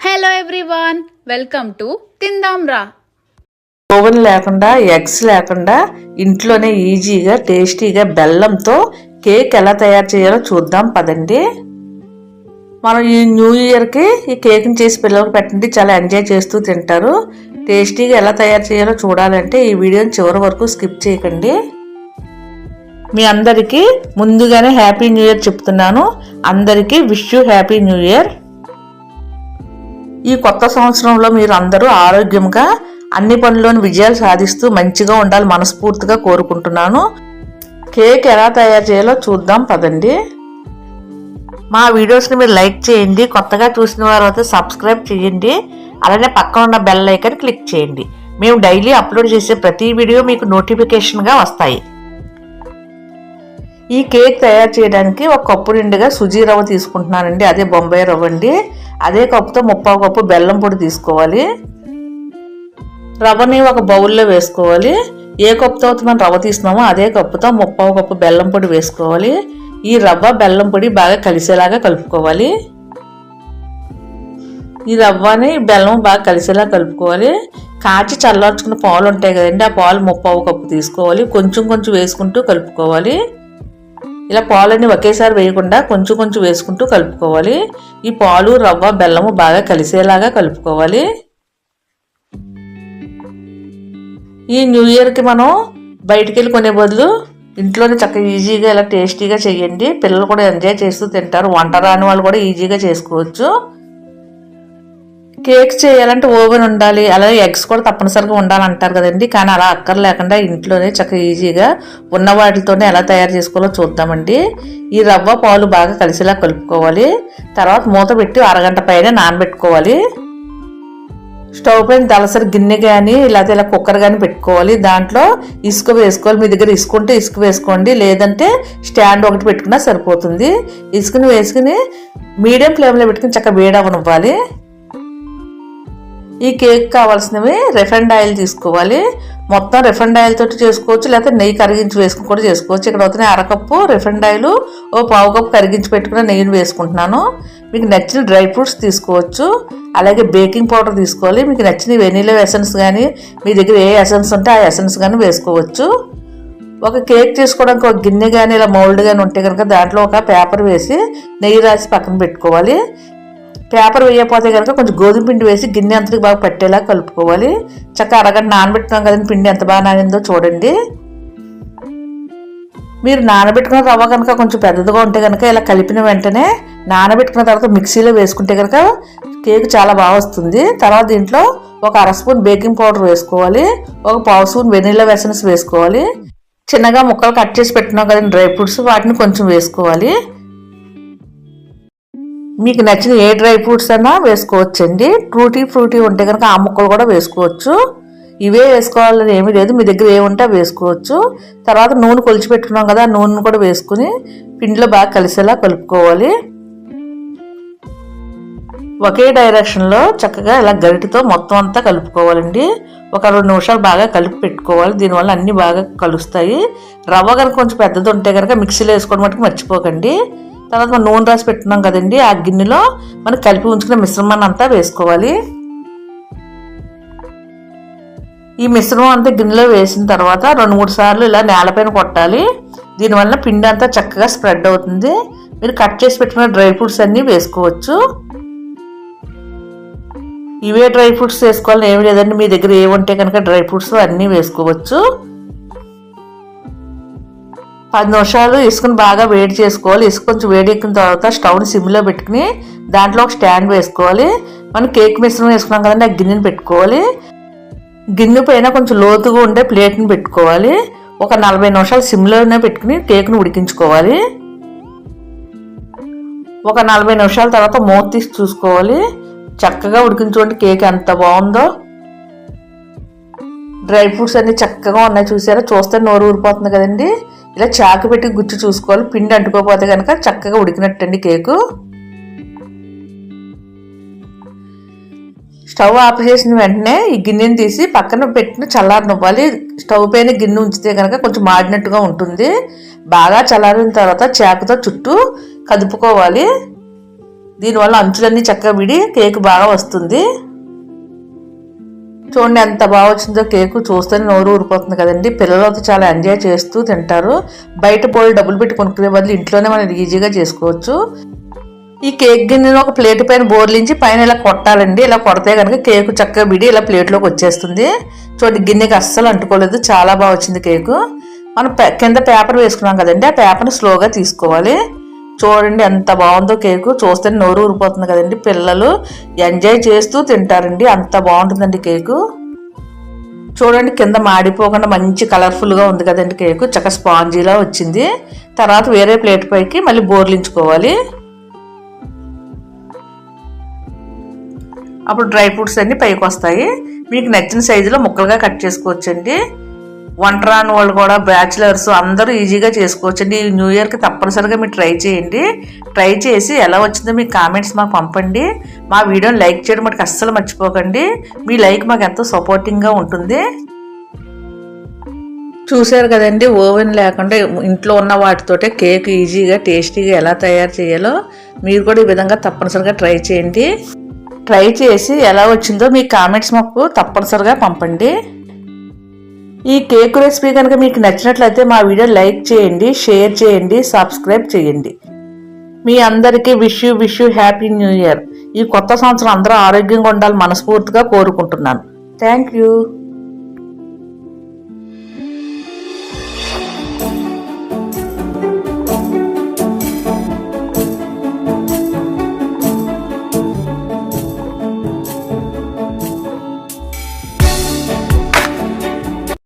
Hello everyone welcome to తిందాం రా oven లేకుండా ఎగ్స్ లేకుండా ఇంట్లోనే ఈజీగా టేస్టీగా బెల్లంతో కేక్ ఎలా తయారు చేయాలో చూద్దాం పదండి. మనం ఈ న్యూ ఇయర్కి ఈ కేక్ని చేసి పిల్లలకు పెట్టండి చాలా ఎంజాయ్ చేస్తూ తింటారు. టేస్టీగా ఎలా తయారు చేయాలో చూడాలంటే ఈ వీడియోని చివరి వరకు స్కిప్ చేయకండి. మీ అందరికీ ముందుగానే హ్యాపీ న్యూ ఇయర్ చెప్తున్నాను. అందరికీ wish you happy new year. ఈ కొత్త సంవత్సరంలో మీరు అందరూ ఆరోగ్యంగా అన్ని పనుల్లోని విజయాలు సాధిస్తూ మంచిగా ఉండాలి మనస్ఫూర్తిగా కోరుకుంటున్నాను. కేక్ ఎలా తయారు చేయాలో చూద్దాం పదండి. మా వీడియోస్ని మీరు లైక్ చేయండి కొత్తగా చూసిన వారు అయితే సబ్స్క్రైబ్ చేయండి అలానే పక్కన ఉన్న బెల్ ఐకన్ క్లిక్ చేయండి. మేము డైలీ అప్లోడ్ చేసే ప్రతి వీడియో మీకు నోటిఫికేషన్గా వస్తాయి. ఈ కేక్ తయారు చేయడానికి ఒక కప్పు నిండుగా సుజీ రవ్వ తీసుకుంటున్నానండి అదే బొంబాయి రవ్వ అండి అదే కప్పుతో ముప్పావు కప్పు బెల్లం పొడి తీసుకోవాలి. రవ్వని ఒక బౌల్లో వేసుకోవాలి. ఏ కప్పుతో అయితే మనం రవ్వ తీసినామో అదే కప్పుతో ముప్పావు కప్పు బెల్లం పొడి వేసుకోవాలి. ఈ రవ్వ బెల్లం పొడి బాగా కలిసేలాగా కలుపుకోవాలి. ఈ రవ్వని బెల్లం బాగా కలిసేలా కలుపుకోవాలి. కాచి చల్లార్చుకున్న పాలు ఉంటాయి కదండి ఆ పాలు ముప్పావు కప్పు తీసుకోవాలి. కొంచెం కొంచెం వేసుకుంటూ కలుపుకోవాలి. ఇలా పాలన్నీ ఒకేసారి వేయకుండా కొంచెం కొంచెం వేసుకుంటూ కలుపుకోవాలి. ఈ పాలు రవ్వ బెల్లము బాగా కలిసేలాగా కలుపుకోవాలి. ఈ న్యూ ఇయర్కి మనం బయటికి వెళ్ళి కొనే బదులు ఇంట్లోనే చక్కగా ఈజీగా ఇలా టేస్టీగా చేయండి. పిల్లలు కూడా ఎంజాయ్ చేస్తూ తింటారు. వంట రాని వాళ్ళు కూడా ఈజీగా చేసుకోవచ్చు. కేక్స్ చేయాలంటే ఓవెన్ ఉండాలి అలాగే ఎగ్స్ కూడా తప్పనిసరిగా ఉండాలంటారు కదండి. కానీ అలా అక్కర్లేకుండా ఇంట్లోనే చక్కగా ఈజీగా ఉన్న వాటితోనే ఎలా తయారు చేసుకోవాలో చూద్దామండి. ఈ రవ్వ పాలు బాగా కలిసేలా కలుపుకోవాలి. తర్వాత మూత పెట్టి అరగంట పైన నానబెట్టుకోవాలి. స్టవ్ పైన దలసరి గిన్నె కానీ లేకపోతే ఇలా కుక్కర్ కానీ పెట్టుకోవాలి. దాంట్లో ఇసుక వేసుకోవాలి. మీ దగ్గర ఇసుక ఉంటే ఇసుక వేసుకోండి. లేదంటే స్టాండ్ ఒకటి పెట్టుకున్నా సరిపోతుంది. ఇసుకని వేసుకుని మీడియం ఫ్లేమ్లో పెట్టుకుని చక్కగా వేడవనివ్వాలి. ఈ కేక్ కావాల్సినవి రిఫైండ్ ఆయిల్ తీసుకోవాలి. మొత్తం రిఫైండ్ ఆయిల్ తోటి చేసుకోవచ్చు లేకపోతే నెయ్యి కరిగించి వేసుకుని కూడా చేసుకోవచ్చు. ఇక్కడ అవుతున్నాయి అరకప్పు రిఫైండ్ ఆయిల్ ఓ పావు కప్పు కరిగించి పెట్టుకున్న నెయ్యిని వేసుకుంటున్నాను. మీకు నచ్చిన డ్రై ఫ్రూట్స్ తీసుకోవచ్చు. అలాగే బేకింగ్ పౌడర్ తీసుకోవాలి. మీకు నచ్చిన వెనీలా ఎసెన్స్ కానీ మీ దగ్గర ఏ ఎసెన్స్ ఉంటే ఆ ఎసెన్స్ కానీ వేసుకోవచ్చు. ఒక కేక్ చేసుకోవడానికి ఒక గిన్నె కానీ ఇలా మౌల్డ్ కానీ ఉంటే కనుక దాంట్లో ఒక పేపర్ వేసి నెయ్యి రాసి పక్కన పెట్టుకోవాలి. పేపర్ వేయకపోతే కనుక కొంచెం గోధుమ పిండి వేసి గిన్నె అంతటికి బాగా పట్టేలా కలుపుకోవాలి. చక్కగా అరగంట నానబెట్టుకున్నాం కదండి పిండి ఎంత బాగా నానిందో చూడండి. మీరు నానబెట్టుకున్న రవ్వ కనుక కొంచెం పెద్దదిగా ఉంటే కనుక ఇలా కలిపిన వెంటనే నానబెట్టుకున్న తర్వాత మిక్సీలో వేసుకుంటే కనుక కేక్ చాలా బాగా వస్తుంది. తర్వాత దీంట్లో ఒక అర స్పూన్ బేకింగ్ పౌడర్ వేసుకోవాలి. ఒక పావు స్పూన్ వెనిలా వెసన్స్ వేసుకోవాలి. చిన్నగా ముక్కలు కట్ చేసి పెట్టినాం కదండి డ్రై ఫ్రూట్స్ వాటిని కొంచెం వేసుకోవాలి. మీకు నచ్చిన ఏ డ్రై ఫ్రూట్స్ అయినా వేసుకోవచ్చండి. ఫ్రూటీ ఫ్రూటీ ఉంటే కనుక ఆ ముక్కలు కూడా వేసుకోవచ్చు. ఇవే వేసుకోవాలని ఏమీ లేదు. మీ దగ్గర ఏముంటే వేసుకోవచ్చు. తర్వాత నూనె కొలిచి పెట్టుకున్నాం కదా ఆ నూనెను కూడా వేసుకుని పిండిలో బాగా కలిసేలా కలుపుకోవాలి. ఒకే డైరెక్షన్లో చక్కగా ఇలా గరిటితో మొత్తం అంతా కలుపుకోవాలండి. ఒక రెండు నిమిషాలు బాగా కలిపి పెట్టుకోవాలి. దీనివల్ల అన్నీ బాగా కలుస్తాయి. రవ్వ కనుక కొంచెం పెద్దది ఉంటే కనుక మిక్సీలో వేసుకోవడం మటుకు మర్చిపోకండి. తర్వాత మనం నూనె రాసి పెట్టుకున్నాం కదండి ఆ గిన్నెలో మనం కలిపి ఉంచుకున్న మిశ్రమాన్ని అంతా వేసుకోవాలి. ఈ మిశ్రమం అంతా గిన్నెలో వేసిన తర్వాత రెండు మూడు సార్లు ఇలా నేలపైన కొట్టాలి. దీనివల్ల పిండి అంతా చక్కగా స్ప్రెడ్ అవుతుంది. మీరు కట్ చేసి పెట్టుకున్న డ్రై ఫ్రూట్స్ అన్నీ వేసుకోవచ్చు. ఇవే డ్రై ఫ్రూట్స్ వేసుకోవాలని ఏమి లేదండి మీ దగ్గర ఏముంటే కనుక డ్రై ఫ్రూట్స్ అన్నీ వేసుకోవచ్చు. పది నిమిషాలు ఇసుకను బాగా వేడి చేసుకోవాలి. ఇసుక కొంచెం వేడి ఎక్కిన తర్వాత స్టవ్ని సిమ్లో పెట్టుకుని దాంట్లో ఒక స్టాండ్ వేసుకోవాలి. మనం కేక్ మిశ్రమం వేసుకున్నాం కదండి ఆ గిన్నెని పెట్టుకోవాలి. గిన్నె పైన కొంచెం లోతుగా ఉండే ప్లేట్ని పెట్టుకోవాలి. ఒక నలభై నిమిషాలు సిమ్లోనే పెట్టుకుని కేక్ను ఉడికించుకోవాలి. ఒక నలభై నిమిషాల తర్వాత మూత తీసి చూసుకోవాలి. చక్కగా ఉడికించుకోండి. కేక్ ఎంత బాగుందో. డ్రై ఫ్రూట్స్ అన్ని చక్కగా ఉన్నాయి. చూసారా? చూస్తే నోరు ఊరిపోతుంది కదండి. ఇలా చాకు పెట్టి గుచ్చి చూసుకోవాలి. పిండి అంటుకోపోతే కనుక చక్కగా ఉడికినట్టండి కేకు. స్టవ్ ఆపేసిన వెంటనే ఈ గిన్నెని తీసి పక్కన పెట్టిన చల్లారనివ్వాలి స్టవ్ పైన గిన్నె ఉంచితే కనుక కొంచెం మాడినట్టుగా ఉంటుంది. బాగా చల్లారిన తర్వాత చాకుతో చుట్టూ కదుపుకోవాలి. దీనివల్ల అంచులన్నీ చక్కగా విడి కేక్ బాగా వస్తుంది. చూడండి ఎంత బాగా వచ్చిందో కేకు చూస్తేనే నోరు ఊరిపోతుంది కదండి. పిల్లలతో చాలా ఎంజాయ్ చేస్తూ తింటారు. బయట పోయి డబ్బులు పెట్టి కొనుక్కునే బదులు ఇంట్లోనే మనం ఈజీగా చేసుకోవచ్చు. ఈ కేక్ గిన్నెను ఒక ప్లేట్ పైన బోర్లించి పైన ఇలా కొట్టాలండి. ఇలా కొడితే కనుక కేకు చక్కగా విడి ఇలా ప్లేట్లోకి వచ్చేస్తుంది. చూడండి గిన్నెకి అస్సలు అంటుకోలేదు. చాలా బాగా వచ్చింది కేకు. మనం కింద పేపర్ వేసుకున్నాం కదండి. ఆ పేపర్ని స్లోగా తీసుకోవాలి. చూడండి ఎంత బాగుందో కేకు. చూస్తే నోరు ఊరిపోతుంది కదండి. పిల్లలు ఎంజాయ్ చేస్తూ తింటారండి. అంత బాగుంటుందండి కేకు. చూడండి కింద మాడిపోకుండా మంచి కలర్ఫుల్గా ఉంది కదండి కేకు. చక్క స్పాంజీలా వచ్చింది. తర్వాత వేరే ప్లేట్ పైకి మళ్ళీ బోర్లించుకోవాలి. అప్పుడు డ్రై ఫ్రూట్స్ అన్నీ పైకి వస్తాయి మీకు నచ్చిన సైజులో ముక్కలుగా కట్ చేసుకోవచ్చండి. వంట రాని వాళ్ళు కూడా బ్యాచిలర్స్ అందరూ ఈజీగా చేసుకోవచ్చండి ఈ న్యూ ఇయర్కి తప్పనిసరిగా మీరు ట్రై చేయండి. ట్రై చేసి ఎలా వచ్చిందో మీ కామెంట్స్ మాకు పంపండి. మా వీడియోని లైక్ చేయడం మటుకు అస్సలు మర్చిపోకండి. మీ లైక్ మాకు ఎంతో సపోర్టింగ్గా ఉంటుంది. చూశారు కదండి ఓవెన్ లేకుండా ఇంట్లో ఉన్న వాటితోటే కేక్ ఈజీగా టేస్టీగా ఎలా తయారు చేయాలో మీరు కూడా ఈ విధంగా తప్పనిసరిగా ట్రై చేయండి. ట్రై చేసి ఎలా వచ్చిందో మీ కామెంట్స్ మాకు తప్పనిసరిగా పంపండి. ఈ కేక్ రెసిపీ కనుక మీకు నచ్చినట్లయితే మా వీడియో లైక్ చేయండి షేర్ చేయండి సబ్స్క్రైబ్ చేయండి. మీ అందరికీ wish you wish you happy new year. ఈ కొత్త సంవత్సరం అందరూ ఆరోగ్యంగా ఉండాలి మనస్ఫూర్తిగా కోరుకుంటున్నాను. Thank you.